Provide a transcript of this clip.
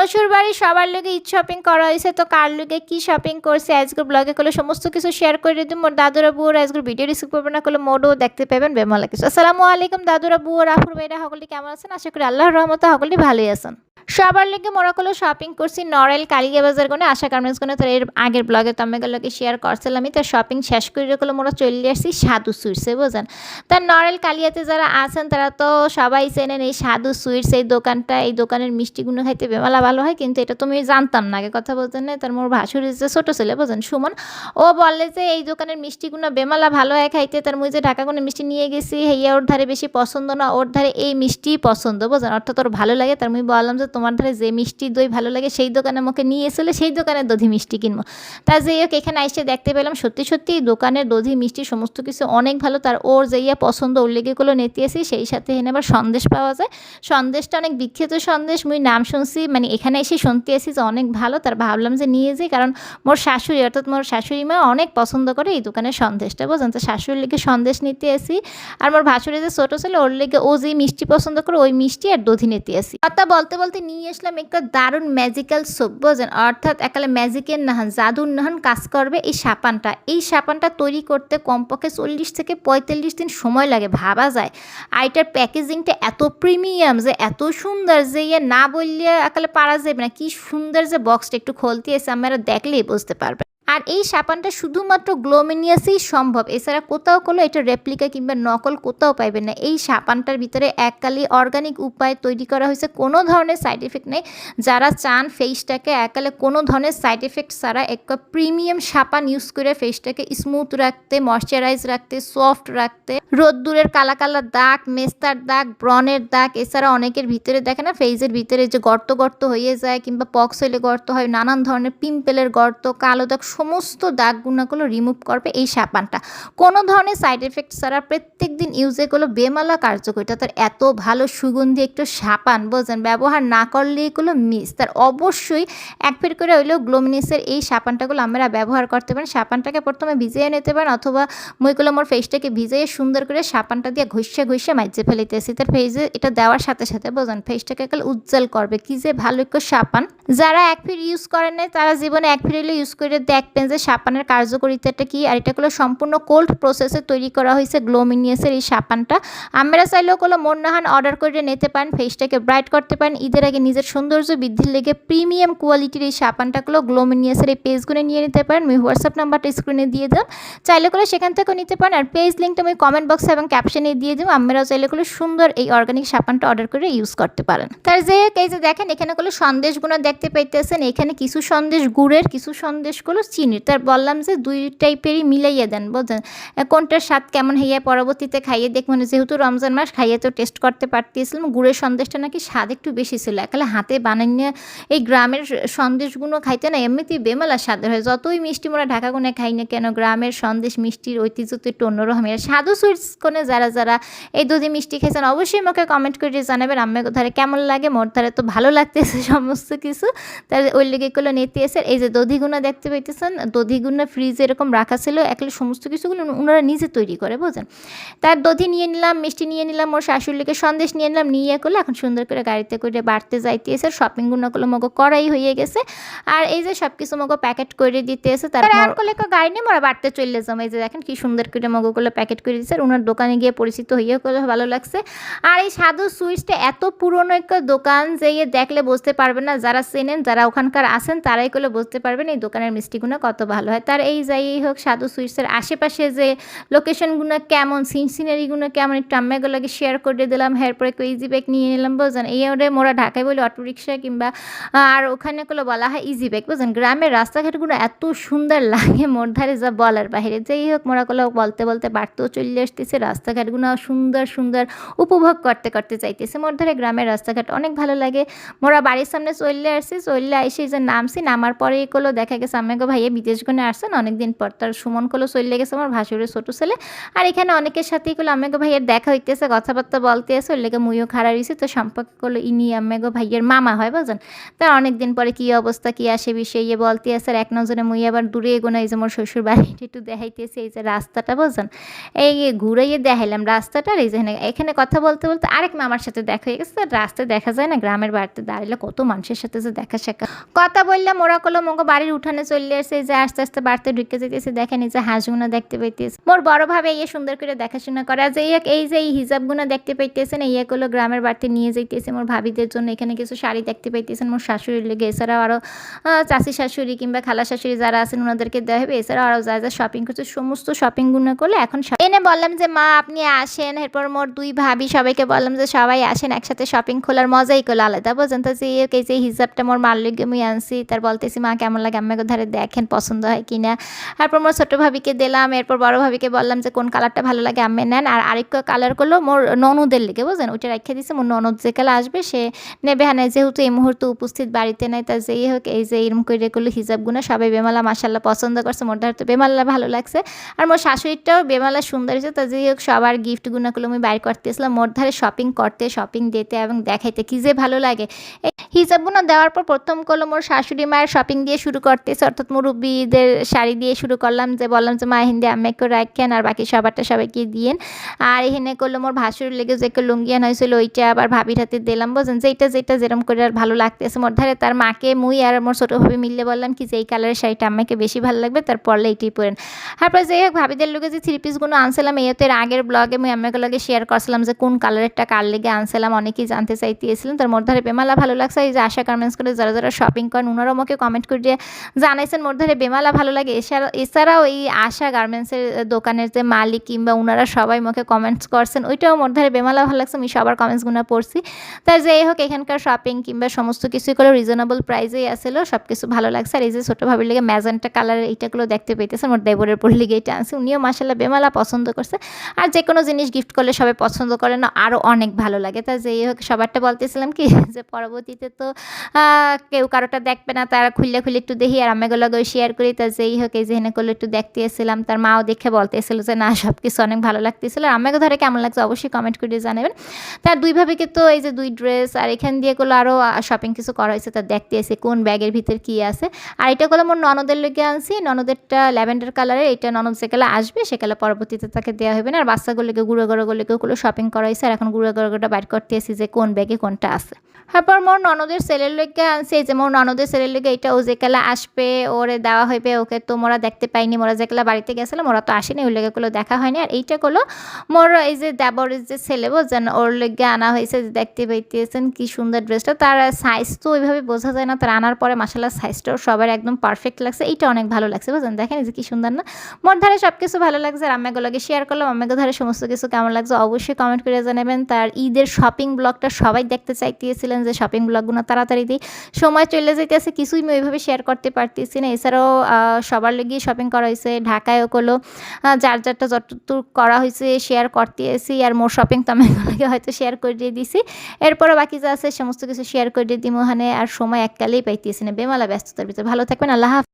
শ্বশুর বাড়ি সবার লোকে ঈদ শপিং করা হয়েছে। তো কার লোকে কি শপিং করছে? আজকের ব্লগে করলে সমস্ত কিছু শেয়ার করে দিই মোর দাদুরা বুয়ার আজকের ভিডিও রিসিভ করবে না করলে মোডও দেখতে পাবেন, বেমালা কিছু আসসালামু আলাইকুম দাদুরা বুয়ার আফুর ভাইরা, সকলে কেমন আছেন? আশা করি আল্লাহর রহমতে সকলে ভালোই আছেন। সবার লেগে মোরা করল শপিং করছি। নরেল কালিয়া বাজার কোনে আশা গার্মেন্টস কোনে তার এর আগের ব্লগে তো আমি লোকে শেয়ার করছিলাম তার শপিং শেষ করে রেখে মোরা চলে আসছি, সাধু সুইটসে বুঝেন তার নরেল কালিয়াতে যারা আছেন, তারা তো সবাই চেনেন এই সাধু সুইটস, এই দোকানটা, এই দোকানের মিষ্টিগুলো খাইতে বেমালা ভালো হয়। কিন্তু এটা তো আমি জানতাম না, আগে কথা বলতেন না তার মোর ভাসুর যে ছোটো ছেলে বুঝেন সুমন, ও বললে যে এই দোকানের মিষ্টিগুলো বেমালা ভালো হয় খাইতে। তার মুই যে ঢাকা কোনো মিষ্টি নিয়ে গেছি হেয়া ওর ধারে বেশি পছন্দ না, ওর ধারে এই মিষ্টিই পছন্দ বুঝেন অর্থাৎ ওর ভালো লাগে। তার মুই বললাম যে তোমার ধারে যে মিষ্টি দই ভালো লাগে সেই দোকানে আমাকে নিয়ে এসেলে সেই দোকানের দধি মিষ্টি কিনবো। তা যে হোক, এখানে এসে দেখতে পেলাম সত্যি সত্যি দোকানের দধি, মিষ্টি সমস্ত কিছু অনেক ভালো। তার ওর যেইয়া পছন্দ লেগেগুলো নেতে আসি সেই সাথে এখানে আবার সন্দেশ পাওয়া যায়। সন্দেশটা অনেক বিখ্যাত সন্দেশ, মুই নাম শুনছি মানে এখানে এসে শুনতে আসি যে অনেক ভালো, তার ভাবলাম যে নিয়ে যাই, কারণ মোর শাশুড়ি, অর্থাৎ মোর শাশুড়ি মা অনেক পছন্দ করে এই দোকানের সন্দেশটা বোঝেন তো শাশুড়ির লেগে সন্দেশ নিতে আসি আর মোর ভাসুরি যে ছোটো ছিল, ওর লেগে ও যে মিষ্টি পছন্দ করে ওই মিষ্টি আর দধি নিতে আসি কথা বলতে বলতে নিয়ে আসলাম একটা দারুণ ম্যাজিক্যাল সোপ বোঝেন অর্থাৎ একালে ম্যাজিকের নাহান, জাদুর নাহান কাজ করবে এই সাপানটা। এই সাপানটা তৈরি করতে কমপক্ষে চল্লিশ থেকে পঁয়তাল্লিশ দিন সময় লাগে, ভাবা যায়। আর এটার প্যাকেজিংটা এত প্রিমিয়াম যে, এত সুন্দর যে ইয়ে না বললে একালে পারা যাবে না। কি সুন্দর যে বক্সটা একটু খোলতে এসে আমরা দেখলেই বুঝতে পারবেন আর এই সাবানটা শুধুমাত্র গ্লোমিনিয়াসেই সম্ভব। এছাড়া কোথাও কোনো এটা রেপ্লিকা কিংবা নকল কোথাও পাইবেন না। এই সাবানটার ভিতরে এককালে অর্গানিক উপায়ে তৈরি করা হয়েছে। কোনো ধরনের সাইড এফেক্ট নেই। যারা চান ফেসটাকে এককালে কোনো ধরনের সাইড এফেক্ট ছাড়া এক প্রিমিয়াম সাবান ইউজ করে ফেসটাকে স্মুথ রাখতে ময়শ্চারাইজ রাখতে সফট রাখতে, রোদ্দুরের কালা কালা দাগ, মেস্তার দাগ ব্রনের দাগ, এছাড়া অনেকের ভিতরে দেখে না ফেসের ভিতরে যে গর্ত গর্ত হয়ে যায় কিংবা পক্স হইলে গর্ত হয়, নানান ধরনের পিম্পেলের গর্ত, কালো দাগ সমস্ত দাগগুলোগুলো রিমুভ করবে এই সাবানটা। কোনো ধরনের সাইড এফেক্ট ছাড়া প্রত্যেক দিন ইউজে করল বেমালা কার্যকরিতা তার এত ভালো সুগন্ধি একটু সাবান বোঝেন ব্যবহার না করলে এগুলো মিস তার অবশ্যই এক ফের করে হইলেও গ্লোমিনিসের এই সাবানটাগুলো আমরা ব্যবহার করতে পারেন। সাবানটাকে প্রথমে ভিজিয়ে নিতে পারেন অথবা মুইগুলো মোর ফেসটাকে ভিজিয়ে সুন্দর করে সাবানটা দিয়ে ঘষে ঘষে মাইজে ফেলিতেছি তার ফেসে এটা দেওয়ার সাথে সাথে বোঝেন ফেসটাকে একাল উজ্জ্বল করবে। কি যে ভালো একটু সাবান। যারা এক ফির ইউজ করেন নাই, তারা জীবনে এক ফির ইউজ করে দেখবেন যে সাবানের কার্যকরিতাটা কি, আর এটা হলো সম্পূর্ণ কোল্ড প্রসেসে তৈরি করা হয়েছে গ্লোমিনিয়াসের এই সাবানটা আমরা চাইলেও কোনো মন্নাহান অর্ডার করে নিতে পারেন ফেসটাকে ব্রাইট করতে পারেন। ঈদের আগে নিজের সৌন্দর্য বৃদ্ধির লেগে প্রিমিয়াম কোয়ালিটির এই সাবানটাগুলো গ্লোমিনিয়াসের এই পেজগুলো নিয়ে নিতে পারেন। আমি হোয়াটসঅ্যাপ নাম্বারটা স্ক্রিনে দিয়ে দাম চাইলে করে সেখান থেকেও নিতে পারেন। আর পেজ লিঙ্কটা আমি কমেন্ট বক্স এবং ক্যাপশনে দিয়ে দিব। আপনারাও চাইলে করে সুন্দর এই অর্গানিক সাবানটা অর্ডার করে ইউজ করতে পারেন। তার যে এই যে দেখেন, এখানে কোনো সন্দেশগুলো দেখতে পাইতেছেন। এখানে কিছু সন্দেশ, গুড়ের কিছু সন্দেশগুলো চিনির তার বললাম যে দুই টাইপেরই মিলাইয়া দেন, বুঝলেন? কোনটার স্বাদ কেমন হইয়া পরবর্তীতে খাইয়ে দেখবেন যেহেতু রমজান মাস, খাইয়ে তো টেস্ট করতে পারতেছিলাম। গুড়ের সন্দেশটা নাকি স্বাদ একটু বেশি ছিল। একালে হাতে বানাইয়ে এই গ্রামের সন্দেশগুলো খাইতে না এমনিতেই বেমালা স্বাদের হয়। যতই মিষ্টি মোরা ঢাকা কোনে খাই না কেন, গ্রামের সন্দেশ মিষ্টির ঐতিহ্য তো একটু অন্যরকমের সাধু সুইটস কোনে যারা যারা এই দুধি মিষ্টি খেয়েছেন, অবশ্যই আমাকে কমেন্ট করে জানাবেন, আম্মা ধারে কেমন লাগে? মোর ধারে তো ভালো লাগতেছে সমস্ত কিছু। তার ওই লেগেগুলো নিতে এসে, এই যে দধিগুনা দেখতে পাইতেছেন দধিগুনা ফ্রিজে এরকম রাখা ছিল, একলে সমস্ত কিছুগুলো ওনারা নিজে তৈরি করে বোঝেন তার দধি নিয়ে নিলাম, মিষ্টি নিয়ে নিলাম, ওর শাশুড়িকে সন্দেশ নিয়ে নিলাম, নিয়ে করলে, এখন সুন্দর করে গাড়িতে করে বাড়তে যাইতে এসে শপিংগুলোগুলো মগো করাই হয়ে গেছে। আর এই যে সব কিছু মগো প্যাকেট করে দিতে এসে তারপর আর করলে গাড়ি নিয়ে মোরা বাড়তে চলে যাম এই যে দেখেন কি সুন্দর করে মগোগুলো প্যাকেট করে দিচ্ছে আর ওনার দোকানে গিয়ে পরিচিত হয়ে করলে ভালো লাগছে। আর এই সাধু সুইচটা এত পুরনো একটা দোকান যে দেখলে বুঝতে পারবেন না, যারা চেনেন, যারা ওখানকার আসেন তারাই করলে বুঝতে পারবেন এই দোকানের মিষ্টিগুলো কত ভালো হয়। তার এই যাই হোক, সাধু সুইটসের আশেপাশে যে লোকেশনগুলো কেমন সিন সিনারিগুলো কেমন, একটু আম্মাগুলোকে শেয়ার করে দিলাম এরপরে ইজি ব্যাগ নিয়ে নিলাম বুঝলেন এই ওরে মোরা ঢাকায় বলি অটো রিক্সা কিংবা আর ওখানে গুলো বলা হয় ইজি ব্যাগ বুঝলেন গ্রামের রাস্তাঘাটগুলো এত সুন্দর লাগে মোর ধারে যা বলার বাইরে। যেই হোক, মোরা গুলো বলতে বলতে বাড়তেও চলে আসতেছে, রাস্তাঘাটগুলো সুন্দর সুন্দর উপভোগ করতে করতে চাইতেছে মোর ধারে গ্রামের রাস্তাঘাট অনেক ভালো লাগে। মোরা বাড়ির সামনে চললে আসছি চললে এসে যে নামছি, নামার পরে এগুলো দেখা গেছে আমাকে ভাই ভাইয়া বিদেশ গুনে আসছেন, অনেকদিন পর তার সুমন কলো চলে গেছে আমার ভাসুরের ছোট ছেলে। আর এখানে অনেকের সাথেই কলো আমেগো ভাইয়ের দেখা হইতেছে, কথাবার্তা বলতে আছে ওর লেগে মুইও খাড়া রয়েছে তো সম্পর্ক করল ইনি আমেগো ভাইয়ের মামা হয়, বুঝছেন? তার অনেকদিন পরে কি অবস্থা, কি আসে বিষয়ে ইয়ে বলতে আছে আর এক নজনে মুই আবার দূরে এগোনো এই যে মোর শ্বশুর বাড়িটা একটু দেখাইতেছে এই যে রাস্তাটা, বুঝছেন? এই ঘুরাইয়ে দেখাইলাম রাস্তাটা আর এই যে এখানে- কথা বলতে বলতে আরেক মামার সাথে দেখা হয়ে গেছে। রাস্তায় দেখা যায় না, গ্রামের বাড়িতে দাঁড়ালে কত মানুষের সাথে যে দেখা শেখা কথা বললাম, ওরা করল মগো বাড়ির উঠানে চলে আসছে এই যে আস্তে আস্তে বাড়তে ঢুকে যেতেছে দেখেন এই যে দেখতে পাইতেছে। মোর বড় ভাবে ইয়ে সুন্দর করে দেখাশোনা করে, যে এই- এই যে এই হিজাবগুলো দেখতে পাইতেছেন এইগুলো গ্রামের বাড়িতে নিয়ে যাইতেছে, মোর ভাবিদের জন্য এখানে কিছু শাড়ি দেখতে পাইতেছেন, মোর শাশুড়ির লেগে। এছাড়াও আরও চাষি শাশুড়ি কিংবা খালা শাশুড়ি যারা আছেন ওনাদেরকে দেওয়া হবে। এছাড়াও আরও যা যা শপিং করছে, সমস্ত শপিংগুলো করলে এখন এনে বললাম যে, মা, আপনি আসেন। এরপর মোর দুই ভাবি সবাইকে বললাম যে, সবাই আসেন, একসাথে শপিং খোলার মজাই করল। আলাদা বোঝেন তো যে এই যে হিসাবটা মোর মার লেগে আনছি, তার বলতেছি, মা, কেমন লাগে আমাকে ধারে দেখেন। পছন্দ হয় কিনা। তারপর মোর ছোটো ভাবিকে দিলাম, এরপর বড় ভাবিকে বললাম যে, কোন কালারটা ভালো লাগে আমি নেন। আর আরেকটা কালার করল মোর ননদের লেগে বুঝলেন ওইটা রেখে দিছে, মোর ননদ যে কালা আসবে সে নেবে। হ্যাঁ যেহেতু এই মুহূর্তে উপস্থিত বাড়িতে নাই, তা যেই হোক, এই যে এরম করে করল হিজাবগুলো সবাই বেমালা মাসাল্লাহ পছন্দ করছে, মোর ধারে তো বেমাল্লা ভালো লাগছে। আর মোর শাশুড়িটাও বেমালা সুন্দর হয়েছে, তা যেই হোক, সবার গিফটগুলো আমি বাইর করতেছিলাম মোর ধারে শপিং করতে শপিং দিতে এবং দেখাইতে, কি যে ভালো লাগে। এই হিসাবগুলো দেওয়ার পর প্রথম করল মোর শাশুড়ি মায়ের শপিং দিয়ে শুরু করতেছে। অর্থাৎ মুরব্বীদের শাড়ি দিয়ে শুরু করলাম যে, বললাম যে, মা হিন্দি আম্মাকে রাখেন আর বাকি সবারটা সবাইকে দিয়েন। আর এখানে করল মোর ভাসুর লেগে যে একটা লুঙ্গিয়ান হয়েছিল, ওইটা আবার ভাবির হাতে দিলাম। বুঝলেন? যে এইটা যেটা যেরকম করে আর ভালো লাগতেছে। মোর ধারে তার মাকে মুই আর মোর ছোটো ভাবি মিললে বললাম কি যে, এই কালারের শাড়িটা আম্মাকে বেশি ভালো লাগবে, তার পরলে এইটাই পরেন। তারপর যে হোক, ভাবিদের লোকে যে থ্রি পিসগুলো আনছিলাম এতে এর আগের ব্লগে মুই আম্মাকে লগে শেয়ার করছিলাম যে, কোন কালারেরটা কার লেগে আনছিলাম? অনেকেই জানতে চাইতেছিলেন। তার মোর ধারে বেমালা ভালো লাগছে যে আশা গার্মেন্টস করে যারা যারা শপিং করেন ওনারাও আমাকে কমেন্ট করে দিয়ে জানাইছেন, মোর ধারে বেমালা ভালো লাগে। এছাড়া, এছাড়াও এই আশা গার্মেন্টসের দোকানের যে মালিক কিংবা ওনারা সবাই আমাকে কমেন্টস করছেন, ওইটাও মোর ধারে বেমালা ভালো লাগছে, আমি সবার কমেন্টসগুলো পড়ছি। তাই যাই হোক, এখানকার শপিং কিংবা সমস্ত কিছুই করে রিজনেবল প্রাইসেই আসছিল সব কিছু ভালো লাগছে। আর এই যে ছোটো ভাবির লেগে ম্যাজেন্টা কালারের এইটাগুলো দেখতে পেতেছে মোর দেবরের পর লিগে এটা আনছি। উনিও মাসাল্লাহ বেমালা পছন্দ করছে। আর যে কোনো জিনিস গিফট করলে সবাই পছন্দ করে না আরও অনেক ভালো লাগে। তা যেই হোক, সবারটা বলতেছিলাম কি, যে পরবর্তীতে তো কেউ কারোটা দেখবে না, তারা খুললে খুলে একটু দেখি। আর আমেগুলো শেয়ার করি, তা যেই হোক, এই যে হেনে করলে একটু দেখতে এসেছিলাম, তার মাও দেখে বলতেছিল যে, না সব কিছু অনেক ভালো লাগতেছিল। আর আমাকে ধরে কেমন লাগছে অবশ্যই কমেন্ট করে জানাবেন। তার দুই ভাবিকে তো, এই যে দুই ড্রেস আর এখান দিয়ে করল আরও শপিং কিছু করা হয়েছে, তা দেখতে এসে কোন ব্যাগের ভিতর কি আছে। আর এটা করল মোর ননদের লেগে আনছি, ননদেরটা ল্যাভেন্ডার কালারের এটা ননদ যেকালে আসবে, সেকালে পরবর্তীতে তাকে দেওয়া হবে না। আর বাচ্চাগুলোকে গুঁড়ো গুঁড়ো গুলোকে ওগুলো শপিং করা হয়েছে, আর এখন গুঁড়ো গুঁড়োটা বাইর করতে এসেছি যে কোন ব্যাগে কোনটা আছে। তারপর মোর ননদের ছেলের লেগে আনছি যে মোর ননদের ছেলের লেগে এটা ও যেকালে আসবে, ওরে দেওয়া হইবে, ওকে তো মোরা দেখতে পাইনি, মোরা যেকালে বাড়িতে গেছিলাম, ওরা তো আসেনি ওই লেগে গুলো দেখা হয়নি। আর এইটা করল মোর এই যে দেবরের যে ছেলে যেন ওর লেগে আনা হয়েছে দেখতে পাইতেছেন, কি সুন্দর ড্রেসটা, তার সাইজ তো ওইভাবে বোঝা যায় না, তার আনার পরে মাসাল্লাহ সাইজটাও সবার একদম পারফেক্ট লাগছে, এইটা অনেক ভালো লাগছে, বুঝলেন? দেখেন যে কি সুন্দর না? মোর ধারে সব কিছু ভালো লাগছে, আর আম্মাগুলোকে শেয়ার করলাম, আম্মাকে ধারে সমস্ত কিছু কেমন লাগছে, অবশ্যই কমেন্ট করে জানাবেন। তার ঈদের শপিং ব্লগটা সবাই দেখতে চাইতেছিলেন যে শপিং ব্লগগুলো তাড়াতাড়ি দিই। সময় চলে যেতেছে কিছুই আমি ওইভাবে শেয়ার করতে পারতেছি না। এছাড়াও সবার লেগে শপিং করা হয়েছে ঢাকায়ও করল। যার যারটা যতটুকু করা হয়েছে শেয়ার করতে এসি আর মোর শপিং তো আমি হয়তো শেয়ার করে দিয়ে দিছি। এরপরও বাকি যা আছে, সমস্ত কিছু শেয়ার করে দিয়ে দিই ওখানে। আর সময় এককালেই পাইতেছি না। বেমালা ব্যস্ততার ভিতরে। ভালো থাকবেন, আল্লাহ।